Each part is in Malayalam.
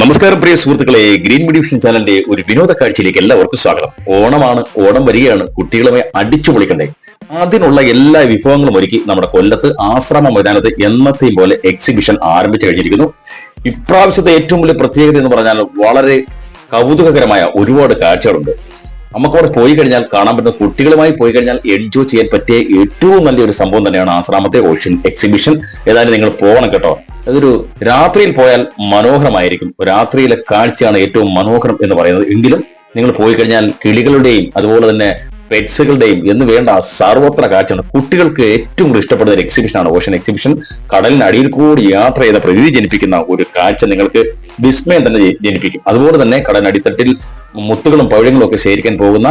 നമസ്കാരം പ്രിയ സുഹൃത്തുക്കളെ ഗ്രീൻ മീഡിയ വിഷൻ ചാനലിന്റെ ഒരു വിനോദ കാഴ്ചയിലേക്ക് എല്ലാവർക്കും സ്വാഗതം. ഓണമാണ് ഓണം വരികയാണ് കുട്ടികളുമായി അടിച്ചു പൊളിക്കണ്ടേ? അതിനുള്ള എല്ലാ വിഭവങ്ങളും ഒരുക്കി നമ്മുടെ കൊല്ലത്ത് ആശ്രമ മൈതാനത്ത് എന്നത്തെയും പോലെ എക്സിബിഷൻ ആരംഭിച്ചു കഴിഞ്ഞിരിക്കുന്നു. ഇപ്രാവശ്യത്തെ ഏറ്റവും വലിയ പ്രത്യേകത എന്ന് പറഞ്ഞാൽ വളരെ കൗതുകകരമായ ഒരുപാട് കാഴ്ചകളുണ്ട്. നമുക്കവിടെ പോയി കഴിഞ്ഞാൽ കാണാൻ പറ്റുന്ന കുട്ടികളുമായി പോയി കഴിഞ്ഞാൽ എൻജോയ് ചെയ്യാൻ പറ്റിയ ഏറ്റവും നല്ലൊരു സംഭവം തന്നെയാണ് ആശ്രാമത്തെ ഓഷ്യൻ എക്സിബിഷൻ. ഏതായാലും നിങ്ങൾ പോകണം കേട്ടോ. അതൊരു രാത്രിയിൽ പോയാൽ മനോഹരമായിരിക്കും. രാത്രിയിലെ കാഴ്ചയാണ് ഏറ്റവും മനോഹരം എന്ന് പറയുന്നത്. എങ്കിലും നിങ്ങൾ പോയി കഴിഞ്ഞാൽ കിളികളുടെയും അതുപോലെ തന്നെ പെറ്റ്സുകളുടെയും എന്ന് വേണ്ട സർവത്ര കാഴ്ചയാണ് കുട്ടികൾക്ക് ഏറ്റവും കൂടുതൽ ഇഷ്ടപ്പെടുന്ന ഒരു എക്സിബിഷനാണ് ഓഷൻ എക്സിബിഷൻ കടലിനടിയിൽ കൂടി യാത്ര ചെയ്ത പ്രകൃതി ജനിപ്പിക്കുന്ന ഒരു കാഴ്ച നിങ്ങൾക്ക് വിസ്മയം തന്നെ ജനിപ്പിക്കും. അതുപോലെ തന്നെ കടലിനടിത്തട്ടിൽ മുത്തുകളും പഴങ്ങളും ഒക്കെ ശേഖരിക്കാൻ പോകുന്ന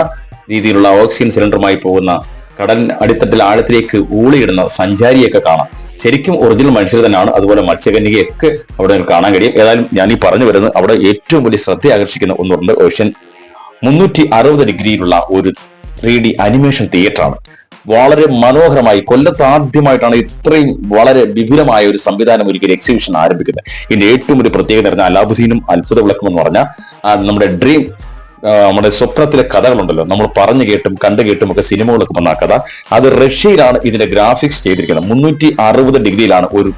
രീതിയിലുള്ള ഓക്സിജൻ സിലിണ്ടറുമായി പോകുന്ന കടൽ അടിത്തട്ടിൽ ആഴത്തിലേക്ക് ഊളിയിടുന്ന സഞ്ചാരിയൊക്കെ കാണാം. ശരിക്കും ഒറിജിനൽ മനുഷ്യർ തന്നെയാണ്. അതുപോലെ മത്സ്യകന്യകയൊക്കെ അവിടെ കാണാൻ കഴിയും. ഏതായാലും ഞാൻ ഈ പറഞ്ഞു വരുന്നത് അവിടെ ഏറ്റവും വലിയ ശ്രദ്ധ ആകർഷിക്കുന്ന ഒന്നുണ്ട് ഓഷ്യൻ മുന്നൂറ്റി അറുപത് ഡിഗ്രിയിലുള്ള ഒരു ത്രീ ഡി അനിമേഷൻ തിയേറ്റർ ആണ് വളരെ മനോഹരമായി കൊല്ലത്ത് ആദ്യമായിട്ടാണ് ഇത്രയും വളരെ വിപുലമായ ഒരു സംവിധാനം ഒരുക്കിയ എക്സിബിഷൻ ആരംഭിക്കുന്നത്. ഇതിന്റെ ഏറ്റവും ഒരു പ്രത്യേകത പറഞ്ഞാൽ അലാബുദ്ദീനും അത്ഭുത വിളക്കും എന്ന് പറഞ്ഞ നമ്മുടെ ഡ്രീം നമ്മുടെ സ്വപ്നത്തിലെ കഥകളുണ്ടല്ലോ. നമ്മൾ പറഞ്ഞു കേട്ടും കണ്ടു കേട്ടും ഒക്കെ സിനിമകളൊക്കെ വന്ന കഥ. അത് റഷ്യയിലാണ് ഇതിന്റെ ഗ്രാഫിക്സ് ചെയ്തിരിക്കുന്നത്. മുന്നൂറ്റി അറുപത് ഡിഗ്രിയിലാണ് ഒരു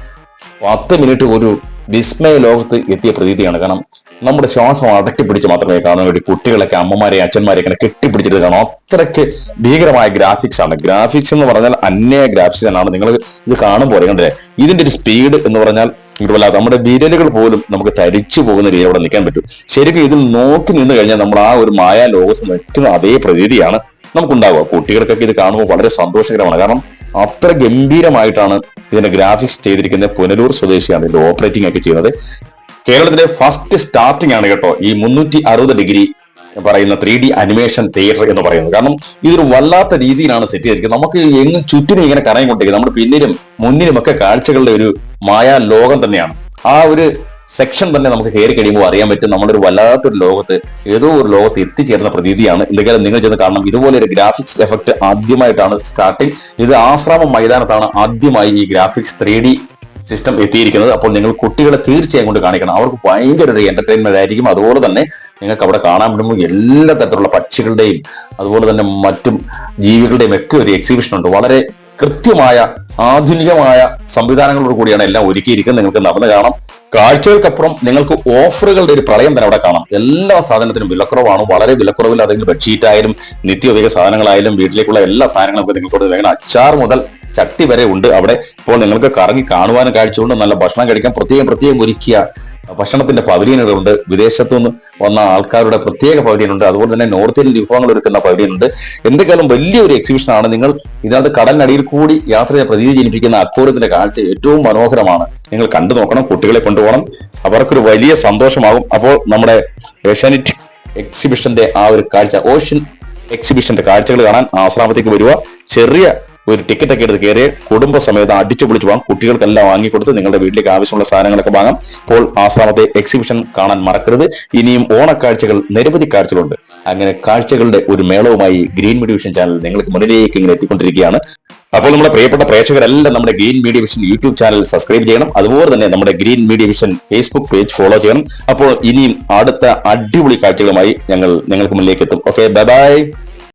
പത്ത് മിനിറ്റ് ഒരു വിസ്മയ ലോകത്ത് എത്തിയ പ്രതീതിയാണ്. കാരണം നമ്മുടെ ശ്വാസം അടക്കി പിടിച്ച് മാത്രമേ കാണാൻ വേണ്ടി കുട്ടികളൊക്കെ അമ്മമാരെ അച്ഛന്മാരെ ഇങ്ങനെ കെട്ടിപ്പിടിച്ചിട്ട് കാണാം. അത്രയ്ക്ക് ഭീകരമായ ഗ്രാഫിക്സ് ആണ്. ഗ്രാഫിക്സ് എന്ന് പറഞ്ഞാൽ അന്യ ഗ്രാഫിക്സ് തന്നെയാണ് നിങ്ങൾ ഇത് കാണുമ്പോൾ കണ്ടില്ലേ? ഇതിന്റെ ഒരു സ്പീഡ് എന്ന് പറഞ്ഞാൽ ഇതുപോലെ നമ്മുടെ വിരലുകൾ പോലും നമുക്ക് തരിച്ചു പോകുന്ന രീതി അവിടെ നിൽക്കാൻ പറ്റും. ശരിക്കും ഇതിൽ നോക്കി നിന്ന് കഴിഞ്ഞാൽ നമ്മൾ ആ ഒരു മായ ലോകത്ത് നിൽക്കുന്ന അതേ പ്രതീതിയാണ് നമുക്കുണ്ടാവുക. കുട്ടികൾക്കൊക്കെ ഇത് കാണുമ്പോൾ വളരെ സന്തോഷകരമാണ്. കാരണം അത്ര ഗംഭീരമായിട്ടാണ് ഇതിന്റെ ഗ്രാഫിക്സ് ചെയ്തിരിക്കുന്നത് പുനലൂർ സ്വദേശിയാണ്. ഇതിന്റെ ഓപ്പറേറ്റിംഗ് ഒക്കെ ചെയ്യുന്നത്. കേരളത്തിലെ ഫസ്റ്റ് സ്റ്റാർട്ടിംഗ് ആണ് കേട്ടോ ഈ മുന്നൂറ്റി അറുപത് ഡിഗ്രി പറയുന്ന ത്രീ ഡി അനിമേഷൻ തിയേറ്റർ എന്ന് പറയുന്നത്. കാരണം ഇതൊരു വല്ലാത്ത രീതിയിലാണ് സെറ്റ് ചെയ്തിരിക്കുന്നത്. നമുക്ക് എങ്ങും ചുറ്റിനും ഇങ്ങനെ കറങ്ങി കൊണ്ടിരിക്കുന്നത് നമ്മുടെ പിന്നിലും മുന്നിലും ഒക്കെ കാഴ്ചകളുടെ ഒരു മായാ ലോകം തന്നെയാണ്. ആ ഒരു സെക്ഷൻ തന്നെ നമുക്ക് കയറി കഴിയുമ്പോൾ അറിയാൻ പറ്റും നമ്മളൊരു വല്ലാത്തൊരു ലോകത്ത് ഏതോ ഒരു ലോകത്ത് എത്തിച്ചേർന്ന പ്രതീതിയാണ്. എന്തെങ്കിലും നിങ്ങൾ ചെന്ന് കാണണം. ഇതുപോലെ ഒരു ഗ്രാഫിക്സ് എഫക്ട് ആദ്യമായിട്ടാണ് സ്റ്റാർട്ടിങ് ഇത് ആശ്രാമം മൈതാനത്താണ് ആദ്യമായി ഈ ഗ്രാഫിക്സ് ത്രീ ഡി സിസ്റ്റം എത്തിയിരിക്കുന്നത്. അപ്പോൾ നിങ്ങൾ കുട്ടികളെ തീർച്ചയായും കൊണ്ട് കാണിക്കണം. അവർക്ക് ഭയങ്കര ഒരു എന്റർടൈൻമെന്റ് ആയിരിക്കും. അതുപോലെ തന്നെ നിങ്ങൾക്ക് അവിടെ കാണാൻ പറ്റുമ്പോൾ എല്ലാ തരത്തിലുള്ള പക്ഷികളുടെയും അതുപോലെ തന്നെ മറ്റും ജീവികളുടെയും ഒക്കെ ഒരു എക്സിബിഷൻ ഉണ്ട്. വളരെ കൃത്യമായ ആധുനികമായ സംവിധാനങ്ങളോട് കൂടിയാണ് എല്ലാം ഒരുക്കിയിരിക്കുന്നത്. നിങ്ങൾക്ക് നടന്ന് കാണാം. കാഴ്ചകൾക്കപ്പുറം നിങ്ങൾക്ക് ഓഫറുകളുടെ ഒരു പ്രളയം തന്നെ അവിടെ കാണാം. എല്ലാ സാധനത്തിനും വിലക്കുറവാണ്. വളരെ വിലക്കുറവിൽ അതെങ്കിലും ബെഡ്ഷീറ്റ് ആയാലും നിത്യോപയോഗ സാധനങ്ങളായാലും വീട്ടിലേക്കുള്ള എല്ലാ സാധനങ്ങളും നിങ്ങൾക്ക് അച്ചാർ മുതൽ ചട്ടി വരെ ഉണ്ട് അവിടെ. ഇപ്പോൾ നിങ്ങൾക്ക് കറങ്ങി കാണുവാനും കാഴ്ചയുണ്ട്. നല്ല ഭക്ഷണം കഴിക്കാൻ പ്രത്യേകം പ്രത്യേകം ഒരുക്കിയ ഭക്ഷണത്തിന്റെ പവലിയനുകളുണ്ട്. വിദേശത്തു നിന്ന് വന്ന ആൾക്കാരുടെ പ്രത്യേക പവലിയനുണ്ട്. അതുപോലെ തന്നെ നോർത്ത് ഇന്ത്യൻ വിഭവങ്ങൾ ഒരുക്കുന്ന പവലിയനുണ്ട്. എന്തൊക്കെയാലും വലിയൊരു എക്സിബിഷൻ ആണ്. നിങ്ങൾ ഇതിനകത്ത് കടലിനടിയിൽ കൂടി യാത്ര ചെയ്ത് പ്രതീതി ജനിപ്പിക്കുന്ന അക്കൂരത്തിന്റെ കാഴ്ച ഏറ്റവും മനോഹരമാണ്. നിങ്ങൾ കണ്ടു നോക്കണം കുട്ടികളെ കൊണ്ടുപോകണം. അവർക്കൊരു വലിയ സന്തോഷമാകും. അപ്പോൾ നമ്മുടെ ഏഷ്യാനെറ്റ് എക്സിബിഷന്റെ ആ ഒരു കാഴ്ച ഓഷ്യൻ എക്സിബിഷന്റെ കാഴ്ചകൾ കാണാൻ ആശ്രാമത്തേക്ക് വരിക. ചെറിയ ഒരു ടിക്കറ്റ് ഒക്കെ എടുത്ത് കയറി കുടുംബസമേതം അടിച്ചു പൊളിച്ചു പോകാം കുട്ടികൾക്കെല്ലാം വാങ്ങിക്കൊടുത്ത് നിങ്ങളുടെ വീട്ടിലേക്ക് ആവശ്യമുള്ള സാധനങ്ങളൊക്കെ വാങ്ങാം. അപ്പോൾ ആശ്രമത്തെ എക്സിബിഷൻ കാണാൻ മറക്കരുത്. ഇനിയും ഓണക്കാഴ്ചകൾ നിരവധി കാഴ്ചകളുണ്ട്. അങ്ങനെ കാഴ്ചകളുടെ ഒരു മേളവുമായി ഗ്രീൻ മീഡിയ വിഷൻ ചാനൽ നിങ്ങൾക്ക് മുന്നിലേക്ക് ഇങ്ങനെ എത്തിക്കൊണ്ടിരിക്കുകയാണ്. അപ്പോൾ നമ്മുടെ പ്രിയപ്പെട്ട പ്രേക്ഷകരെല്ലാം നമ്മുടെ green media vision YouTube channel subscribe ചെയ്യണം. അതുപോലെ തന്നെ നമ്മുടെ green media vision Facebook page follow ചെയ്യണം. അപ്പോൾ ഇനിയും അടുത്ത അടിപൊളി കാഴ്ചകളുമായി ഞങ്ങൾ നിങ്ങൾക്ക് മുന്നിലേക്ക് എത്തും. Okay bye bye